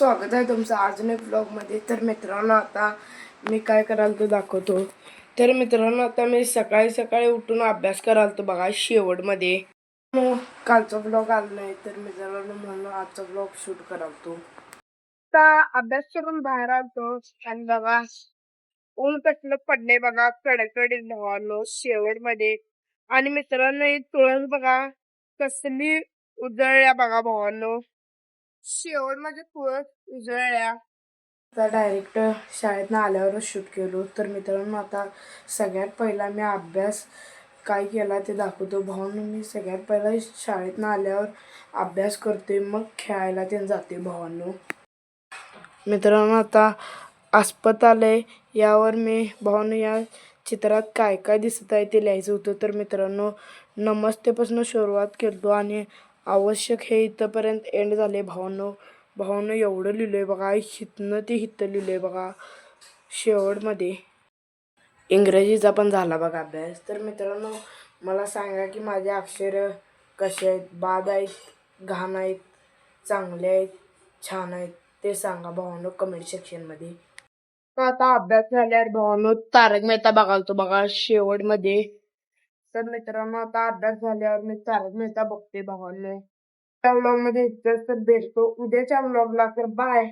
स्वागत आहे तुमचं अजून एक ब्लॉगमध्ये तर मित्रांनो आता मी काय कराल तो दाखवतो. तर मित्रांनो आता मी सकाळी सकाळी उठून अभ्यास कराल तो बघा शेवटमध्ये. मग कालचा ब्लॉग आला नाही तर मित्रांनो म्हणून आजचा ब्लॉग शूट कराल तो. आता अभ्यास करून बाहेर आलतो आणि बघा ऊन कसलं पडले बघा कडकडे भावानो शेवटमध्ये. आणि मित्रांनो तुळस बघा कसली उजळल्या बघा भावांनो. शेवट माझे तुळस उजळल्या आता डायरेक्ट शाळेतनं आल्यावरच शूट केलो. तर मित्रांनो आता सगळ्यात पहिला मी अभ्यास काय केला ते दाखवतो. भावानं मी सगळ्यात पहिला शाळेतनं आल्यावर अभ्यास करते मग खेळायला ते जाते भावांनो. मित्रांनो आता अस्पताल यावर मी भावानं या चित्रात काय काय दिसत आहे ते लिहायचं होतं. तर मित्रांनो नमस्तेपासून सुरुवात केलतो आणि आवश्यक हे इथंपर्यंत एंड झाले. भावांनो भावानं एवढं लिहिलंय बघा. हितनं ते हिथं लिहिलंय बघा. शेवटमध्ये. इंग्रजीचा पण झाला बघा अभ्यास. तर मित्रांनो मला सांगा की माझे अक्षर कसे आहेत? बाद आहेत घाण आहेत चांगले आहेत छान आहेत ते सांगा भावानो कमेंट सेक्शनमध्ये तर आता अभ्यास झाल्यावर भावानो तारक मेहता बघालतो बघा. शेवटमध्ये. तर मित्रांनो आता अभ्यास झाल्यावर मी तारक मेहता बघते भावानो त्या ब्लॉगमध्ये इतकंच तर भेटतो. उद्याच्या ब्लॉगला तर बाय